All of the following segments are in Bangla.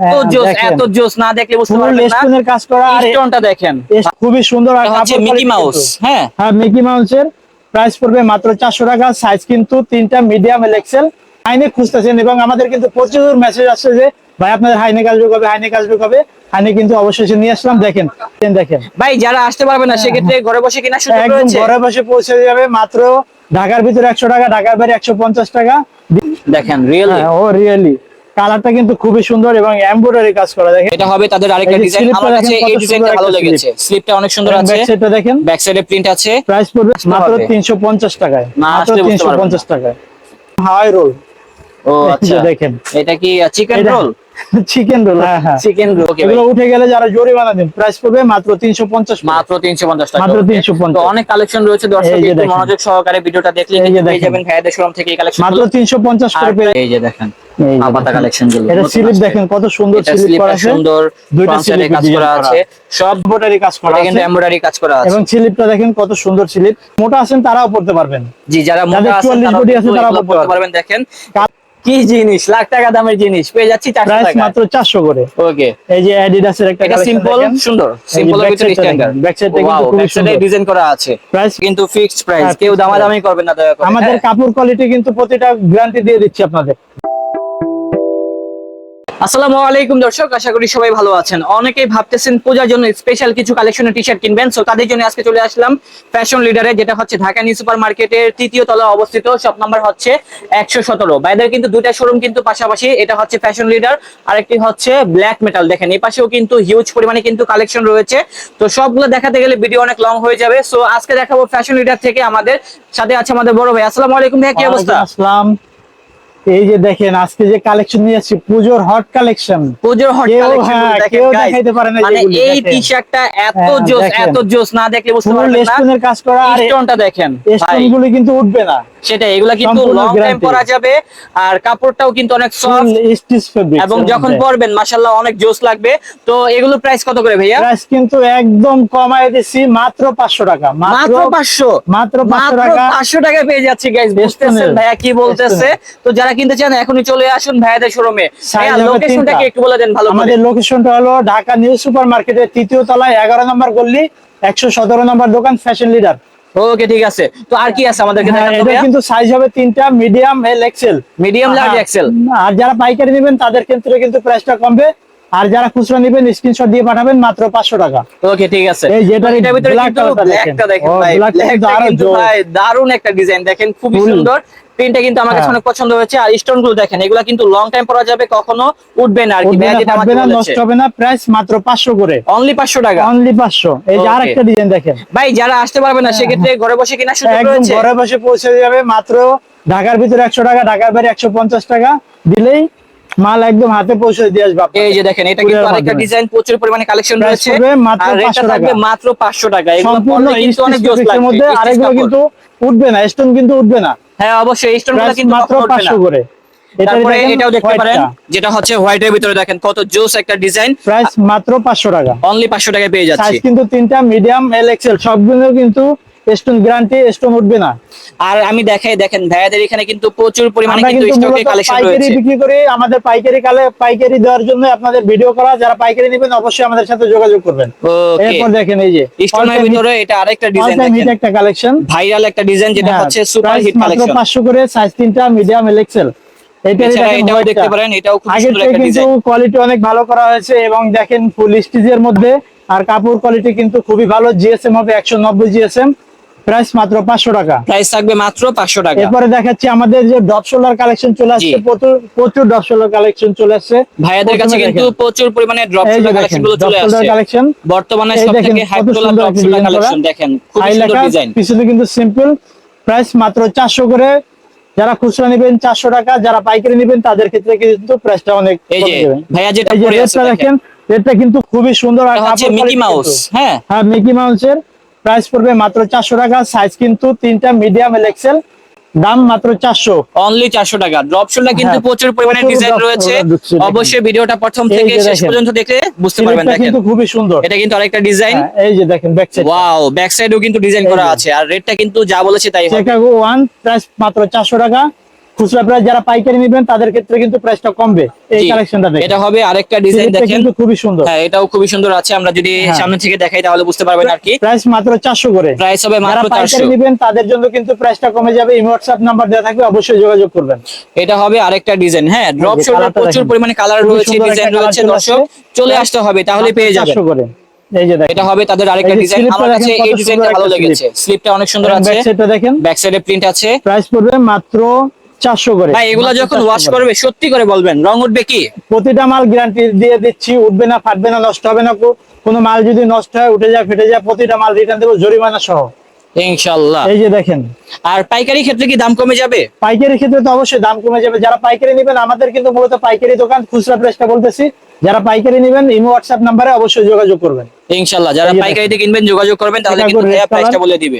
এত হ্যাঁ, জোস এত জোস না দেখলে বুঝতে পারবেন না। লেস্টনের কাজ করা আর স্টোনটা দেখেন। খুবই সুন্দর আর হচ্ছে মিকি মাউস হ্যাঁ। হ্যাঁ মিকি মাউসের প্রাইস পড়বে মাত্র চারশো টাকা সাইজ কিন্তু তিনটা মিডিয়াম এক্সেল হাইনেক খুঁজতেছেন এবং আমাদের কিন্তু প্রচুর মেসেজ আসছে যে ভাই আপনাদের হাইনেক আসবে কবে হাইনেক আসবে কবে হাইনেক কিন্তু অবশ্যই নিয়ে আসলাম দেখেন দেখেন। ভাই যারা আসতে পারবে না সেক্ষেত্রে ঘরে বসে কিনা সুযোগ রয়েছে। ঘরে বসে পৌঁছে যাবে মাত্র ঢাকার ভিতরে একশো টাকা ঢাকার বাইরে একশো পঞ্চাশ টাকা। দেখেন রিয়েলি হ্যাঁ, ও রিয়েলি কালারটা কিন্তু খুবই সুন্দর এবং এমব্রয়ডারি কাজ করা দেখেন। এটা হবে তাদের আরেকটা ডিজাইন আমার কাছে এই ডিজাইনটা ভালো লেগেছে। স্লিপটা অনেক সুন্দর আছে। ব্যাক সাইডটা দেখেন। ব্যাক সাইডে প্রিন্ট আছে। প্রাইস পড়বে মাত্র হবে। তিনশো পঞ্চাশ টাকায়। মাত্র আসলে বুঝতে তিনশো পারবেন পঞ্চাশ টাকায়। হাওয়াই রোল। ও আচ্ছা। দেখেন। এটা কি চিকেন রোল চিকেন রোল হ্যাঁ হ্যাঁ। চিকেন রোল ওকে এগুলো উঠে গেলে যারা জরিমানা দিন প্রাইস পড়বে মাত্র তিনশো পঞ্চাশ মাত্র 350 টাকা মাত্র okay? 350 তো অনেক কালেকশন রয়েছে দর্শক একটু মনোযোগ সহকারে ভিডিওটা দেখলে এই যে পেয়ে দেখেন। যাবেন ভাইয়াদের শোরুম থেকে এই কালেকশন মাত্র তিনশো পঞ্চাশ করে পেয়ে এই যে দেখেন। আপাতা কালেকশনগুলো এটা স্লিপ দেখেন কত সুন্দর স্লিপ করা আছে। সুন্দর দুইটা স্লিপ কাজ করা আছে। সব এমব্রয়ডারি কাজ করা কিন্তু এমব্রয়ডারি কাজ করা আছে। এবং স্লিপটা দেখেন কত সুন্দর স্লিপ। মোটা আছেন তারাও পড়তে পারবেন। জি যারা মোটা আছেন তারা পড়তে পারবেন। দেখেন। কি জিনিস লাখ টাকা দামের জিনিস পেয়ে যাচ্ছি প্রাইস মাত্র চারশো করে। ওকে। এই যে অ্যাডিডাসের একটা এটা সিম্পল সুন্দর। সিম্পল ভিতরে স্ট্যান্ডার্ড কিন্তু সুন্দর। ডিজাইন করা আছে। প্রাইস কিন্তু ফিক্সড প্রাইস হ্যাঁ, কেউ fixed দামাদামি করবে না দয়া করে। আমাদের হ্যাঁ? কাপড় কোয়ালিটি কিন্তু প্রতিটা গ্যারান্টি দিয়ে দিচ্ছি আপনাদের। আসসালামু আলাইকুম দর্শক আশা করি সবাই ভালো আছেন। অনেকেই ভাবতেছেন পূজার জন্য স্পেশাল কিছু কালেকশনের টি শার্ট কিনবেন সো তাদের জন্য আজকে চলে আসলাম ফ্যাশন লিডারে যেটা হচ্ছে ঢাকা নিউ সুপার মার্কেটের তৃতীয় তলা অবস্থিত শপ নাম্বার হচ্ছে একশো সতেরো। বাইদের কিন্তু দুইটা শোরুম কিন্তু পাশাপাশি এটা হচ্ছে ফ্যাশন লিডার আরেকটি হচ্ছে ব্ল্যাক মেটাল দেখেন এই পাশেও কিন্তু হিউজ পরিমাণে কিন্তু কালেকশন রয়েছে। তো সবগুলো দেখাতে গেলে ভিডিও অনেক লং হয়ে যাবে। সো আজকে দেখাবো ফ্যাশন লিডার থেকে আমাদের সাথে আছে আমাদের বড় ভাই। আসসালামু আলাইকুম ভাই কি অবস্থা? আসসালাম। এই যে দেখেন আজকে যে কালেকশন নিয়ে আসছি পুজোর হট কালেকশন পুজোর হট কালেকশন হ্যাঁ, কেউ দেখাইতে পারে না মানে এই টি শার্টটা এত হ্যাঁ, জোস এত জোস না দেখলে বুঝতে পারবেন না। কাজ করা আর স্টোনটা দেখেন ভাই। স্টোন গুলি কিন্তু উঠবে না। সেটা এগুলা কিন্তু লং টাইম পরা যাবে আর কাপড়টাও কিন্তু অনেক সফট স্টিচ ফেব্রিক এবং যখন পরবেন মাশাআল্লাহ অনেক জোস লাগবে। তো এগুলো প্রাইস কত করে ভাইয়া? প্রাইস কিন্তু একদম কমায় দিছি মাত্র 500 টাকা মাত্র 500 মাত্র 500 টাকা। 500 টাকায় পেয়ে যাচ্ছি গাইস বুঝতেছেন। ভাইয়া কি বলতেছে? তো যারা কিনতে চান এখনই চলে আসুন ভাইয়াদের শোরুমে লোকেশনটাকে একটু বলে দেন ভালো আমাদের লোকেশনটা হলো ঢাকা নিউ সুপার মার্কেটের তৃতীয় তলায় এগারো নম্বর গল্লি একশো সতেরো নম্বর দোকান ফ্যাশন লিডার ওকে ঠিক আছে। তো আর কি আছে আমাদের হ্যাঁ কিন্তু সাইজ হবে তিনটা medium L XL medium large XL আর যারা পাইকারি নেবেন তাদের ক্ষেত্রে কিন্তু প্রাইসটা কমবে। আর যারা খুচরা নেবেন স্ক্রিনশট দিয়ে পাঠাবেন মাত্র পাঁচশো টাকা। ওকে ঠিক আছে। এই এটার ভিতরে কিন্তু দেখেন। ব্ল্যাকটা দেখেন ভাই। ব্ল্যাকটা আরও দারুণ একটা ডিজাইন দেখেন খুব সুন্দর। প্রিন্টটা কিন্তু আমার কাছে হ্যাঁ। অনেক পছন্দ হয়েছে। আর স্টোনগুলো দেখেন এগুলা কিন্তু লং টাইম পরা যাবে কখনো উঠবে না আর কি। যেটা আমাকে বলেছে। নষ্ট হবে না। প্রাইস মাত্র পাঁচশো করে। অনলি 500 টাকা। অনলি পাঁচশো। এই যে আরেকটা ডিজাইন দেখেন। ভাই যারা আসতে পারবে না সেক্ষেত্রে ঘরে বসে কিনা সুযোগ একদম রয়েছে? ঘরে বসে পৌঁছে যাবে মাত্র ঢাকার ভিতরে একশো টাকা ঢাকার বাইরে একশো পঞ্চাশ টাকা। দিলেই মাল একদম হাতে পৌঁছে দিয়ে আসবে এই যে দেখেন এটা কিন্তু আরেকটা ডিজাইন প্রচুর পরিমাণে কালেকশন রয়েছে। মাত্র আর রেটটা 500 থাকবে টাকা। মাত্র 500 টাকা। এগুলো পরলে কিন্তু অনেক জোস লাগবে মধ্যে আরেকগুলো কিন্তু উঠবে না স্টোন কিন্তু উঠবে না। হ্যাঁ অবশ্যই স্টোনগুলো প্রাইস কিন্তু মাত্র কখনো উঠবে না। পাঁচশো করে। তারপরে এটাও দেখতে পারেন যেটা হচ্ছে হোয়াইটের ভিতরে দেখেন কত জোস একটা ডিজাইন প্রাইস মাত্র পাঁচশো টাকা। অনলি 500 টাকায় পেয়ে যাচ্ছি। সাইজ কিন্তু তিনটা মিডিয়াম এল এক্সেল সবগুলো কিন্তু স্টোন গ্যারান্টি স্টোন উঠবে না। আর আমি দেখাই দেখেন ভাইয়াদের এখানে কিন্তু প্রচুর পরিমাণে কিন্তু স্টকে কালেকশন পাইকারি বিক্রি করি আমাদের পাইকারি কালে পাইকারি দেওয়ার জন্য আপনাদের ভিডিও করা যারা পাইকারি নেবেন অবশ্যই আমাদের সাথে যোগাযোগ করবেন। ওকে এরপর দেখেন এই যে স্টোনের ভিতরে এটা আরেকটা ডিজাইন দেখেন। একটা কালেকশন ভাইরাল একটা ডিজাইন যেটা হচ্ছে সুপার হিট কালেকশন পাঁচশো করে সাইজ তিনটা মিডিয়াম এক্সেল এটাও দেখতে পারেন এটাও খুব সুন্দর একটা ডিজাইন কোয়ালিটি অনেক ভালো করা হয়েছে এবং দেখেন ফুল স্টিচের মধ্যে আর কাপড় কোয়ালিটি কিন্তু খুবই ভালো জিএসএম হবে একশো নব্বই জিএসএম প্রাইস মাত্র পাঁচশো টাকা। প্রাইস থাকবে মাত্র 500 টাকা। এরপরে দেখাচ্ছি আমাদের যে ডপ শোল্ডার কালেকশন চলে আসছে প্রচুর প্রচুর ডপ শোল্ডার কালেকশন চলে আসছে। ভাইয়াদের কাছে কিন্তু প্রচুর পরিমাণে ড্রপ শোল্ডার দেখেন কালেকশনগুলো চলে আসছে। কালেকশন বর্তমানে সব থেকে হাই ড্রপ শোল্ডার design করা। কালেকশন দেখেন খুব সুন্দর ডিজাইন পিছনে কিন্তু সিম্পল প্রাইস মাত্র চারশো করে। যারা খুচরা নেবেন চারশো টাকা যারা পাইকারি নেবেন তাদের ক্ষেত্রে কিন্তু প্রাইসটা অনেক। ভাইয়া যেটা দেখেন। রেটটা কিন্তু খুবই সুন্দর আর এটা মিকি মাউস হ্যাঁ। হ্যাঁ মিকি মাউসের প্রাইস পড়বে মাত্র চারশো টাকা সাইজ কিন্তু তিনটা মিডিয়াম এল এক্সেল দাম মাত্র চারশো। অনলি 400 টাকা। ড্রপ শোল্ডার কিন্তু হ্যাঁ, প্রচুর পরিমাণে ডিজাইন রয়েছে। অবশ্যই ভিডিওটা প্রথম থেকে শেষ পর্যন্ত দেখে বুঝতে পারবেন কিন্তু খুবই সুন্দর। এটা কিন্তু আরেকটা ডিজাইন হ্যাঁ, এই যে দেখেন ব্যাক সাইড ওয়াও ব্যাক সাইডেও কিন্তু ডিজাইন করা আছে। আর রেটটা কিন্তু যা বলেছে তাই হবে। ওয়ান প্রাইস মাত্র চারশো টাকা। খুচরা প্রাইস যারা পাইকারি নেবেন তাদের ক্ষেত্রে কিন্তু প্রাইসটা কমবে। এই কালেকশনটা দেখেন। এটা হবে আরেকটা ডিজাইন দেখেন। কিন্তু খুবই সুন্দর। হ্যাঁ এটাও খুবই সুন্দর আছে। আমরা যদি হ্যাঁ। সামনে থেকে দেখাই তাহলে বুঝতে পারবেন আর কি। প্রাইস মাত্র চারশো করে। প্রাইস হবে মাত্র পাইকারি চারশো নেবেন তাদের জন্য কিন্তু প্রাইসটা কমে যাবে। এই হোয়াটসঅ্যাপ নাম্বার দেওয়া থাকবে অবশ্যই যোগাযোগ করবেন। এটা হবে আরেকটা ডিজাইন হ্যাঁ ড্রপ শোল্ডার প্রচুর পরিমাণে কালার রয়েছে ডিজাইন রয়েছে চলে দর্শক। চলে আসতে হবে তাহলে পেয়ে যাবেন। চারশো করে। এটা হবে তাদের আরেকটা ডিজাইন আমার কাছে এই ডিজাইনটা ভালো লেগেছে। স্লিপটা অনেক সুন্দর আছে। ব্যাক সাইডটা দেখেন। ব্যাক সাইডে প্রিন্ট আছে। প্রাইস পড়বে মাত্র চারশো করে। ভাই এগুলা যখন ওয়াশ করবে সত্যি করে বলবেন রং উঠবে কি? প্রতিটা মাল গ্যারান্টি দিয়ে দিচ্ছি উঠবে না ফাটবে না নষ্ট হবে না কোনো মাল যদি নষ্ট হয় উঠে যায় ফেটে যায় প্রতিটা মাল রিটার্ন দেবো জরিমানা সহ। এই যে দেখেন। আর পাইকারি ক্ষেত্রে কি দাম কমে যাবে? পাইকারি ক্ষেত্রে তো অবশ্যই দাম কমে যাবে। যারা পাইকারি নেবেন আমাদের কিন্তু মূলত পাইকারি দোকান খুচরা প্রাইসটা বলতেছি। যারা পাইকারি নেবেন ইমো হোয়াটসঅ্যাপ নাম্বারে অবশ্যই যোগাযোগ করবেন। ইনশাআল্লাহ যারা পাইকারিতে কিনবেন যোগাযোগ করবেন তাহলে এটা কিন্তু করে ভাইয়া red প্রাইসটা বলে দিবে।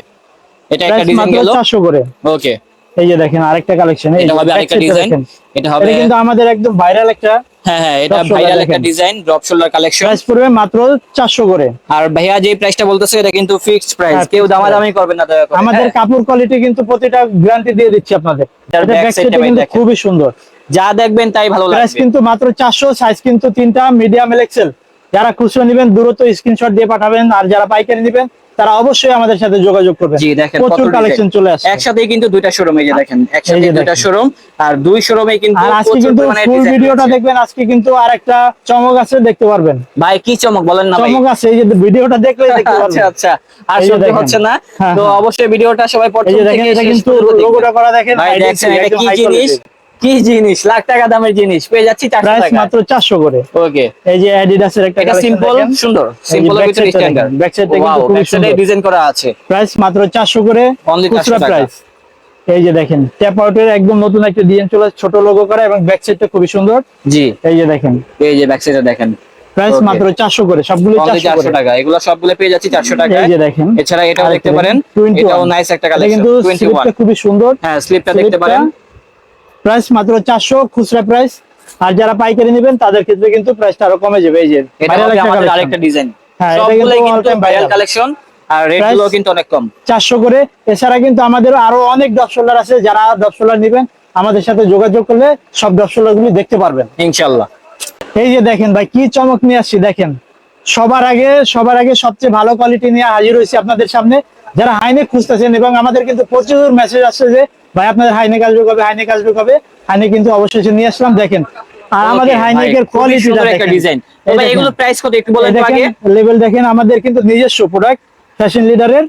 এটা একটা ডিজাইন গেল। চারশো করে। ওকে এই যে দেখেন আরেকটা কালেকশন এটা হবে আরেকটা ডিজাইন এটা হবে কিন্তু আমাদের একদম ভাইরাল একটা হ্যাঁ হ্যাঁ এটা ভাইরাল একটা design drop shoulder collection price পড়বে মাত্র চারশো করে। আর ভাইয়া যে প্রাইসটা বলতেছে এটা কিন্তু ফিক্সড প্রাইস হ্যাঁ, কেউ fixed দামাদামি করবে না দয়া করে। আমাদের হ্যাঁ? কাপড় কোয়ালিটি কিন্তু প্রতিটা গ্যারান্টি দিয়ে দিচ্ছি আপনাদের। এটা back back side side টা টা ভাই কিন্তু খুবই সুন্দর। যা দেখবেন তাই ভালো লাগবে। প্রাইস কিন্তু মাত্র চারশো সাইজ কিন্তু তিনটা মিডিয়াম এক্সেল যারা খুচরো নেবেন দ্রুত স্ক্রিনশট দিয়ে পাঠাবেন। আর যারা পাইকারি নেবেন তারা অবশ্যই আমাদের সাথে যোগাযোগ করবেন জি দেখেন প্রচুর কালেকশন চলে আসছে। একসাথেই কিন্তু দুইটা শোরুমে যে দেখেন একসাথে দুইটা শোরুম আর দুই শোরুমে কিন্তু আর আজকে কিন্তু ফুল ভিডিওটা দেখবেন আজকে কিন্তু আর একটা চমক আছে দেখতে পারবেন। ভাই কি চমক বলেন না ভাই। চমক আছে এই যে ভিডিওটা দেখলেই দেখতে আচ্ছা পারবেন। আচ্ছা আর এই যে সহ্য হচ্ছে না। হ্যাঁ, তো হ্যাঁ। অবশ্যই ভিডিওটা সবাই প্রথম এই দেখেন থেকে এটা শেষ কিন্তু পর্যন্ত দেখবেন। লোগোটা করা দেখেন ভাই দেখছেন এটা কি জিনিস। কি জিনিস? লাখ টাকা দামের জিনিস। পেয়ে যাচ্ছি প্রাইস টাকা মাত্র চারশো করে। ওকে। এই যে অ্যাডিডাসের একটা এটা সিম্পল সুন্দর। ভিতরে স্ট্যান্ডার্ড কিন্তু খুবই ব্যাক সাইডে সুন্দর। ডিজাইন করা আছে। প্রাইস মাত্র চারশো করে Only 400 প্রাইস এই যে দেখেন ট্যাপ আউটের একদম নতুন একটা ডিজাইন চলে ছোট লোগো করা এবং ব্যাক সাইডটা খুবই সুন্দর। জি। এই যে দেখেন। এই যে ব্যাক সাইডে দেখেন। প্রাইস মাত্র চারশো করে সবগুলো অনলি চারশো চারশো করে। টাকা। এগুলো সবগুলো পেয়ে যাচ্ছি চারশো টাকা এই যে দেখেন। এছাড়া এটাও দেখতে পারেন। 21 এটাও নাইস একটা কালেকশন কিন্তু টোয়েন্টি ওয়ান স্লিপটা খুবই সুন্দর। হ্যাঁ স্লিপটা দেখতে পারেন। প্রাইস মাত্র চারশো খুচরা প্রাইস আর যারা পাইকারি নেবেন তাদের ক্ষেত্রে কিন্তু প্রাইসটা আরও কমে যাবে। এই যে। আরেকটা ডিজাইন হ্যাঁ, এটা কিন্তু all কিন্তু time ভাইরাল কালেকশন আর রেট কিন্তু অনেক কম। চারশো করে। এছাড়া কিন্তু আমাদের আরও অনেক আছে। যারা নেবেন আমাদের সাথে যোগাযোগ করলে সব দেখতে পারবেন। ইনশাল্লাহ এই যে দেখেন ভাই কি চমক নিয়ে আসছি দেখেন। সবার আগে সবার আগে সবচেয়ে ভালো কোয়ালিটি নিয়ে হাজির হয়েছি আপনাদের সামনে। যারা হাইনেক খুঁজতেছেন এবং আমাদের কিন্তু প্রচুর মেসেজ আসছে যে ভাই আপনাদের হাইনেক আসবে কবে? হাইনেক আসবে কবে? হাইনেক কিন্তু অবশ্যই নিয়ে আসলাম দেখেন। আর আমাদের হাইনেকের ভাই, কোয়ালিটিটা একটা ডিজাইন তবে এগুলো প্রাইস কত একটু বলেন আগে? লেভেল দেখেন আমাদের কিন্তু নিজস্ব প্রোডাক্ট ফ্যাশন লিডারের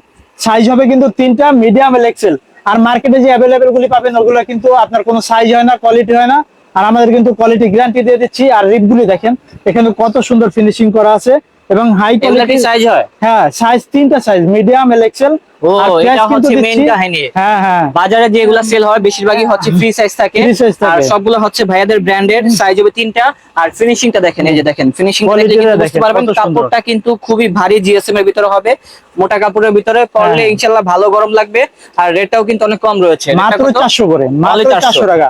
সাইজ হবে কিন্তু তিনটা মিডিয়াম এল এক্সেল আর মার্কেটে যে অ্যাভেলেবেল গুলি পাবেন ওগুলো কিন্তু আপনার কোনো সাইজ হয় না কোয়ালিটি হয় না। আর আমাদের কিন্তু কোয়ালিটি গ্যারান্টি দিয়ে দিচ্ছি। আর রিপ গুলি দেখেন এখানে কত সুন্দর ফিনিশিং করা আছে। এবং হাই কোয়ালিটি সাইজ হয়? হ্যাঁ সাইজ তিনটা সাইজ মিডিয়াম এল এক্সেল ও এটা হচ্ছে মেইন কাহিনী। হ্যাঁ হ্যাঁ। বাজারে যেগুলো সেল হয় বেশিরভাগই হচ্ছে ফ্রি সাইজ থাকে। আর সবগুলো হচ্ছে ভাইয়াদের ব্র্যান্ডের সাইজ হবে তিনটা। আর ফিনিশিংটা দেখেন এই যে দেখেন ফিনিশিং Quality টা বুঝতে পারবেন কাপড়টা কিন্তু খুবই ভারী জিএসএম এর ভিতরে হবে। মোটা কাপড়ের ভিতরে পরলে হ্যাঁ। ইনশাআল্লাহ ভালো গরম লাগবে। আর রেটটাও কিন্তু অনেক কম রয়েছে। মাত্র কত? চারশো করে মাত্র 400 চারশো। টাকা.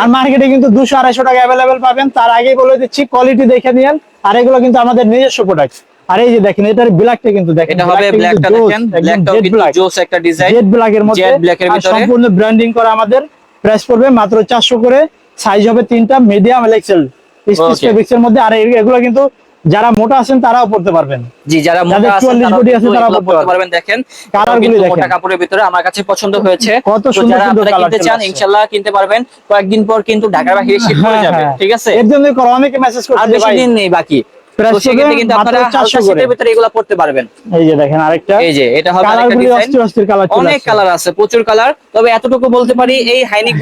আর মার্কেটে কিন্তু দুশো আড়াইশো টাকা অ্যাভেলেবেল পাবেন। তার আগেই বলে দিচ্ছি কোয়ালিটি দেখে নিয়েন। আর এগুলো কিন্তু আমাদের নিজস্ব প্রোডাক্ট আর এই যে দেখেন এটার ব্ল্যাকটা কিন্তু দেখেন এটা হবে ব্ল্যাকটা দেখেন ব্ল্যাকটাও কিন্তু জোস একটা ডিজাইন জেড ব্ল্যাক এর মধ্যে জেড ব্ল্যাক এর ভিতরে। সম্পূর্ণ ব্র্যান্ডিং করা আমাদের প্রাইস পড়বে মাত্র চারশো করে সাইজ হবে তিনটা মিডিয়াম এক্সেল Okay. এর মধ্যে আর এগুলো কিন্তু যারা মোটা আছেন তারাও পড়তে পারবেন। জি যারা মোটা আছেন 44 তারাও body আছে কিন্তু তারা এগুলো পড়তে পারবেন। দেখেন। Colour এটাও গুলি কিন্তু দেখেন। মোটা কাপড়ের ভিতরে আমার কাছে পছন্দ হয়েছে। কত সুন্দর সুন্দর কালার কিনতে চান। ইনশাআল্লাহ কিনতে পারবেন। কয়েকদিন পর কিন্তু ঢাকার বাহিরে শিফট হয়ে হ্যাঁ, যাবে হ্যাঁ। ঠিক আছে? এর জন্য করে অনেকে মেসেজ করছে আর বেশি দিন নেই বাকি। সেক্ষেত্রে পড়বে কিন্তু আপনারা হালকা শীতের ভিতরে এগুলো পড়তে পারবেন। এই যে দেখেন আরেকটা। এই যে এটা হবে আরেকটা ডিজাইন অস্থির অস্থির কালার অনেক কালার আছে প্রচুর কালার তবে এতটুকু বলতে পারি এই হাইনিক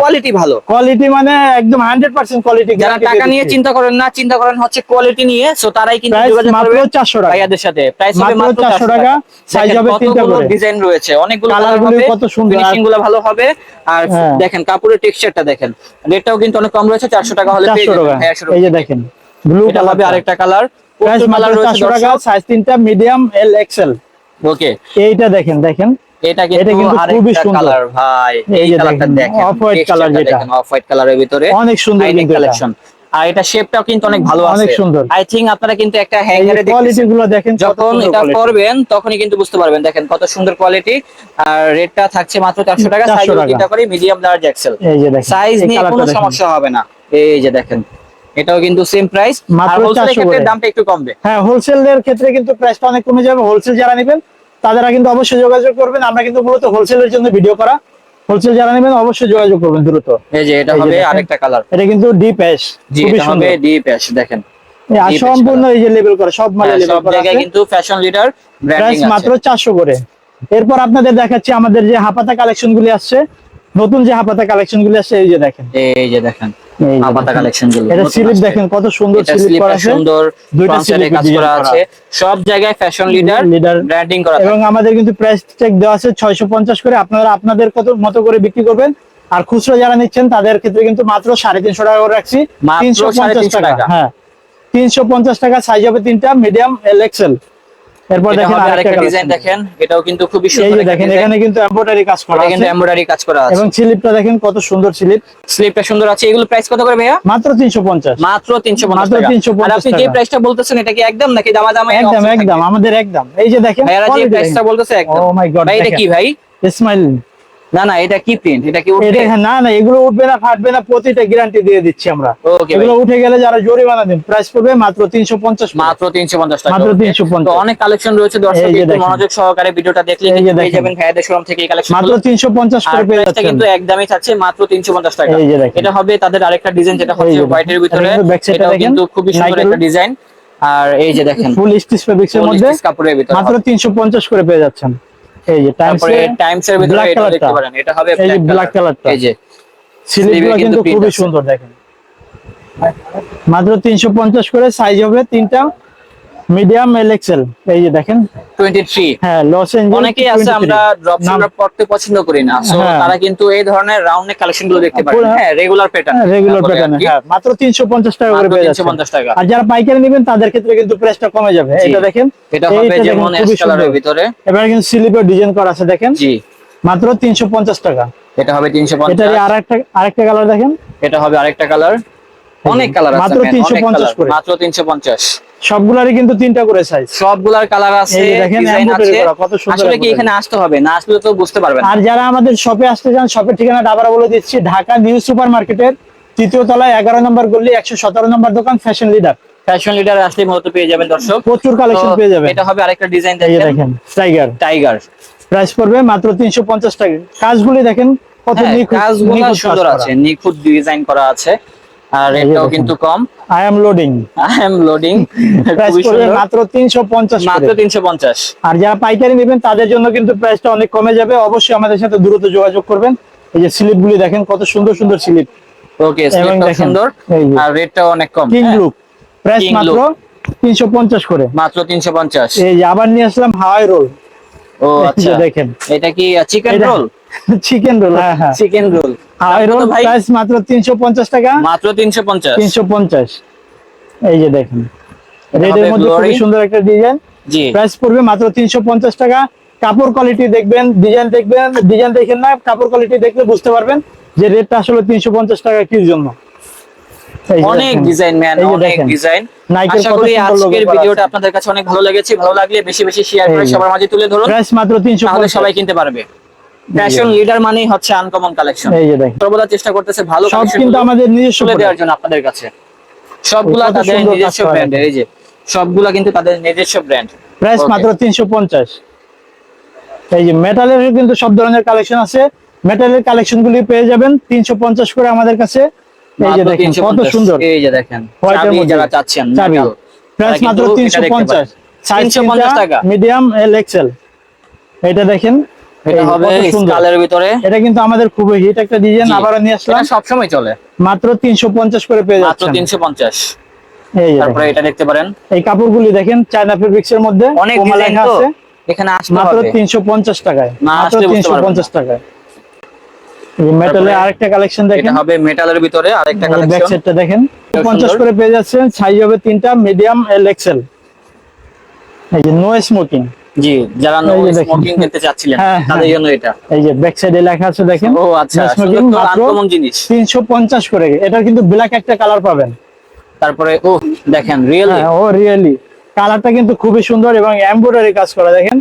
কোয়ালিটি ভালো। কোয়ালিটি মানে একদম হান্ড্রেড পার্সেন্ট কোয়ালিটি যারা টাকা নিয়ে চিন্তা করেন না চিন্তা করেন হচ্ছে কোয়ালিটি নিয়ে সো তারাই কিন্তু যোগাযোগ টাকা। ভাইয়াদের সাথে। প্রাইস হবে মাত্র মাত্র 400 400 টাকা, টাকা। হবে তিনটা করে। ডিজাইন রয়েছে অনেকগুলো Colour কালার হবে। কত সুন্দর, ফিনিশিংগুলো ভালো হবে। আর হ্যাঁ। দেখেন কাপড়ের টেক্সচারটা দেখেন। রেটটাও কিন্তু অনেক কম রয়েছে 400 টাকা হলে পেয়ে চারশো যাবেন। টাকা। এই যে দেখেন। ব্লু কালার আরেকটা কালার প্রাইস প্রচুর মাত্র কালার রয়েছে চারশো টাকা সাইজ তিনটা মিডিয়াম এল এক্সেল ওকে এইটা দেখেন দেখেন। এটা কিন্তু আরেকটা কালার ভাই। এই কালারটা দেখেন, দেখেন। off-white Texture colour টা যেটা। দেখেন অফ হোয়াইট কালারের ভিতরে। অনেক সুন্দর কিন্তু কালেকশন আর এটা শেপটাও কিন্তু অনেক ভালো আছে। অনেক সুন্দর। আই থিংক আপনারা কিন্তু একটা হ্যাঙ্গারে কোয়ালিটি গুলো দেখেন যখন এটা। করবেন তখনই কিন্তু বুঝতে পারবেন। দেখেন কত সুন্দর কোয়ালিটি আর রেটটা থাকছে মাত্র চারশো টাকা। 400 সাইজ টাকা। করে মিডিয়াম লার্জ এক্সেল এই যে দেখেন সাইজ নিয়ে কোনো সমস্যা হবে না। এই যে দেখেন। এটাও কিন্তু সেম প্রাইস আর 400 ক্ষেত্রে। দামটা একটু কমবে। হ্যাঁ হোলসেলের ক্ষেত্রে কিন্তু প্রাইসটা অনেক কমে যাবে। হোলসেল যারা নেবেন তারা কিন্তু অবশ্যই যোগাযোগ করবেন। আমরা কিন্তু মূলত হোলসেলের জন্য ভিডিও করা। হোলসেল যারা নেবেন অবশ্যই যোগাযোগ করবেন দ্রুত। এই যে এটা হবে আরেকটা কালার এটা কিন্তু ডিপ অ্যাশ জি খুবই এটা হবে সুন্দর। ডিপ অ্যাশ দেখেন। এই সম্পূর্ণ এই যে লেভেল করা সব মালে হ্যাঁ, লেভেল সব করা আছে। কিন্তু ফ্যাশন লিডার ব্র্যান্ডিং আছে। মাত্র চারশো করে। এরপর আপনাদের দেখাচ্ছি আমাদের যে হাপাতা কালেকশন গুলি আসছে। নতুন যে হাপাতা কালেকশন গুলি আসছে এই যে দেখেন। এই যে দেখেন। আপাতা কালেকশনগুলো এটা স্লিপ দেখেন কত সুন্দর স্লিপ করা আছে। সুন্দর দুইটা ফ্রন্ট কাজ করা করা। আছে। সব জায়গায় ফ্যাশন লিডার Leader ব্র্যান্ডিং করা এবং আমাদের কিন্তু প্রাইস দেওয়া আছে ছয়শো পঞ্চাশ করে। আপনারা আপনাদের কত মতো করে বিক্রি করবেন। আর খুচরো যারা নিচ্ছেন তাদের ক্ষেত্রে কিন্তু মাত্র সাড়ে তিনশো টাকা করে রাখছি। তিনশো পঞ্চাশ 350 টাকা। হ্যাঁ। তিনশো পঞ্চাশ টাকা সাইজ হবে তিনটা মিডিয়াম এল এক্সেল এরপর দেখেন আরেকটা ডিজাইন দেখেন এটাও কিন্তু খুবই সুন্দর দেখেন এখানে কিন্তু এমব্রয়ডারি কাজ করা আছে। কিন্তু এমব্রয়ডারি কাজ করা আছে। এবং স্লিপটা দেখেন কত সুন্দর স্লিপ স্লিপটা সুন্দর আছে। এগুলো প্রাইস কত করে ভাইয়া? মাত্র তিনশো পঞ্চাশ। মাত্র 350 মাত্র টাকা। 350 আর আপনি যে। প্রাইসটা বলতেছেন এটা কি একদম নাকি দামা দামা একদম একদম আমাদের একদম। এই যে দেখেন ভাইয়ারা যে প্রাইসটা বলতেছে একদম। ও মাই গড ভাই এটা কি ভাই? স্মাইল না না এটা কি প্রিন্ট এটা কি উঠবে? না না এগুলো উঠবে না ফাটবে না প্রতিটা গ্যারান্টি দিয়ে দিচ্ছি আমরা। এগুলো উঠে গেলে যারা জরিমানা দিন প্রাইস পড়বে মাত্র তিনশো পঞ্চাশ মাত্র 350 টাকা মাত্র okay? 350 তো অনেক কালেকশন রয়েছে দর্শক একটু মনোযোগ সহকারে ভিডিওটা দেখলে কিন্তু পেয়ে। যাবেন ভাইয়াদের শোরুম থেকে এই কালেকশন মাত্র তিনশো পঞ্চাশ আর করে পেয়ে যাচ্ছেন। কিন্তু একদমই থাকছে মাত্র 350 টাকা। এটা হবে তাদের আরেকটা ডিজাইন যেটা হচ্ছে হোয়াইটের ভিতরে। এটা কিন্তু খুবই সুন্দর একটা ডিজাইন আর এই যে দেখেন ফুল স্টিচ ফেব্রিক্স এর মধ্যে কাপড়ের ভিতরে। মাত্র হবে। তিনশো পঞ্চাশ করে পেয়ে যাচ্ছেন। এই যে টাইমস টাইমস এর ভিতরে এটা দেখতে পারেন এটা হবে এই যে ব্ল্যাক কালারটা। এই যে কিন্তু খুবই সুন্দর দেখেন। মাত্র তিনশো পঞ্চাশ করে সাইজ হবে তিনটা। মিডিয়াম এল এক্সেল এই যে দেখেন। 23 হ্যাঁ লস এঞ্জেলস অনেকেই আছে আমরা ড্রপ শোল্ডার পড়তে পছন্দ করি না সো হ্যাঁ। তারা কিন্তু এই ধরনের রাউন্ড নেক কালেকশনগুলো দেখতে পারেন। হ্যাঁ রেগুলার প্যাটার্ন রেগুলার প্যাটার্ন হ্যাঁ মাত্র তিনশো পঞ্চাশ টাকা করে পেয়ে 350 টাকা। আর যারা পাইকারি নেবেন তাদের ক্ষেত্রে কিন্তু প্রাইসটা কমে যাবে। এটা দেখেন এটা হবে যেমন অ্যাশ কালারের ভিতরে। এবারে কিন্তু স্লিপের ডিজাইন করা আছে দেখেন। জি। মাত্র তিনশো পঞ্চাশ টাকা। এটা হবে 350 এটারই আর একটা আরেকটা কালার দেখেন। এটা হবে আরেকটা কালার অনেক কালার আছে মাত্র man, অনেক 350 colour। করে। মাত্র 350 সবগুলারই কিন্তু তিনটা করে সাইজ সবগুলার কালার আছে দেখেন, কত সুন্দর আসলে কি এখানে আসতে হবে? না আসলে তো বুঝতে পারবেন আর যারা আমাদের শপে আসতে চান শপের ঠিকানাটা আবার বলে দিচ্ছি ঢাকা নিউ সুপার মার্কেটের তৃতীয় তলায় এগারো নম্বর গল্লি একশো সতেরো নম্বর দোকান ফ্যাশন লিডার ফ্যাশন লিডার আসলে মূলত পেয়ে যাবেন দর্শক। প্রচুর কালেকশন পেয়ে যাবেন। এটা হবে আরেকটা ডিজাইন দেখেন। টাইগার টাইগার প্রাইস পড়বে মাত্র তিনশো পঞ্চাশ টাকা। কাজগুলি দেখেন কত নিখুঁত কাজগুলো সুন্দর আছে। নিখুঁত ডিজাইন করা আছে। আর এটাও কিন্তু কম। I am loading I am loading price মাত্র তিনশো পঞ্চাশ মাত্র 350 আর যারা পাইকারি নেবেন তাদের জন্য কিন্তু প্রাইসটা অনেক কমে যাবে। অবশ্যই আমাদের সাথে দ্রুত যোগাযোগ করবেন। এই যে স্লিপ গুলি দেখেন কত সুন্দর সুন্দর স্লিপ ওকে স্লিপটা সুন্দর। আর রেটটাও অনেক কম। কিং হ্যাঁ, লুক প্রাইস মাত্র তিনশো পঞ্চাশ করে। মাত্র 350 এই আবার নিয়ে আসলাম হাওয়াই রোল ও আচ্ছা। দেখেন। এটা কি চিকেন রোল চিকেন রোল হ্যাঁ chicken roll Hawaii roll price মাত্র তিনশো পঞ্চাশ টাকা? মাত্র 350 তিনশো পঞ্চাশ। এই যে দেখেন। রেডের হবে মধ্যে glory। সুন্দর একটা ডিজাইন জি। প্রাইস পড়বে মাত্র তিনশো পঞ্চাশ টাকা। কাপড় কোয়ালিটি দেখবেন ডিজাইন দেখবেন ডিজাইন দেখেন না কাপড় কোয়ালিটি দেখলে বুঝতে পারবেন যে রেটটা আসলে তিনশো পঞ্চাশ টাকা কির জন্য। অনেক ডিজাইন ম্যান অনেক ডিজাইন আশা করি আজকের ভিডিওটা আপনাদের কাছে অনেক ভালো লেগেছে। ভালো লাগলে বেশি বেশি শেয়ার করে সবার মাঝে তুলে ধরুন। প্রাইস মাত্র তিনশো তাহলে সবাই কিনতে পারবে। ফ্যাশন লিডার মানেই হচ্ছে আনকমন কালেকশন এই যে দেখেন। সর্বদা চেষ্টা করতেছে ভালো সব কিন্তু আমাদের নিজস্ব দেওয়ার জন্য আপনাদের কাছে। সবগুলা তাদের নিজস্ব ব্র্যান্ড এই যে সবগুলা কিন্তু তাদের নিজস্ব ব্র্যান্ড প্রাইস মাত্র তিনশো পঞ্চাশ। এই যে মেটালের কিন্তু সব ধরনের কালেকশন আছে। মেটালের কালেকশন গুলি পেয়ে যাবেন তিনশো পঞ্চাশ করে আমাদের কাছে। এই যে দেখেন কত সুন্দর। এই যে দেখেন চাবি যারা চাচ্ছেন প্রাইস মাত্র কিন্তু তিনশো এটা দেখতে পঞ্চাশ। পারেন। 350 টাকা। মিডিয়াম এল এক্সেল এটা দেখেন এটা হবে স্কালের ভিতরে। এটা কিন্তু আমাদের খুবই হিট একটা ডিজাইন জি। আবারও নিয়ে আসলাম। চলে। মাত্র তিনশো পঞ্চাশ করে পেয়ে যাচ্ছেন। এই তারপরে এটা দেখতে পারেন। এই কাপড়গুলি দেখেন চায়না ফেব্রিক্স মধ্যে অনেক ডিজাইন আছে। এখানে আসতে মাত্র হবে। তিনশো পঞ্চাশ টাকায়। মাত্র আরেকটা কালেকশন দেখেন। হবে মেটালের ভিতরে আরেকটা ব্যাক সাইডটা দেখেন। খুব পঞ্চাশ সুন্দর। করে পেয়ে যাচ্ছেন সাইজ হবে তিনটা মিডিয়াম এল এক্সেল এই যে নো স্মোকিং জি যারা নো। স্মোকিং কিনতে চাচ্ছিলেন হ্যাঁ, তাদের হ্যাঁ। জন্য এটা। এই যে ব্যাক সাইডে লেখা আছে দেখেন। ও আচ্ছা smoking, মাত্র জিনিস। তিনশো পঞ্চাশ করে। এটার কিন্তু ব্ল্যাক একটা কালার পাবেন। তারপরে ও দেখেন রিয়েল হ্যাঁ, ও রিয়েলি কালারটা কিন্তু খুবই সুন্দর এবং এমব্রয়ডারি কাজ করা দেখেন।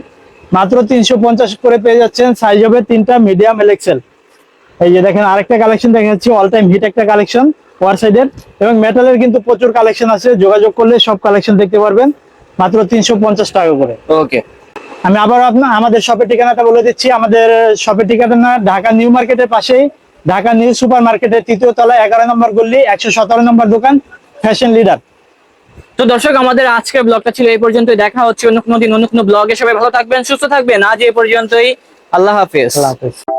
মাত্র তিনশো পঞ্চাশ করে পেয়ে যাচ্ছেন। সাইজ হবে তিনটা মিডিয়াম এল এক্সেল এই যে দেখেন আরেকটা কালেকশন দেখাচ্ছি অল টাইম হিট একটা কালেকশন ওয়ার সাইডের এবং মেটালের কিন্তু প্রচুর কালেকশন আছে। যোগাযোগ করলে সব কালেকশন দেখতে পারবেন। মাত্র তিনশো পঞ্চাশ টাকা করে। ওকে আমি আবার আপনার আমাদের শপের ঠিকানাটা বলে দিচ্ছি। আমাদের শপের ঠিকানা ঢাকা নিউ মার্কেটের পাশেই। ঢাকা নিউ সুপার মার্কেটের তৃতীয় তলায় এগারো নম্বর গল্লি একশো সতেরো নম্বর দোকান ফ্যাশন লিডার তো দর্শক আমাদের আজকের ব্লগটা ছিল এই পর্যন্তই। দেখা হচ্ছে অন্য কোনো দিন অন্য কোনো ব্লগে সবাই ভালো থাকবেন সুস্থ থাকবেন। আজ এই পর্যন্তই। আল্লাহ হাফিজ। আল্লাহ হাফেজ।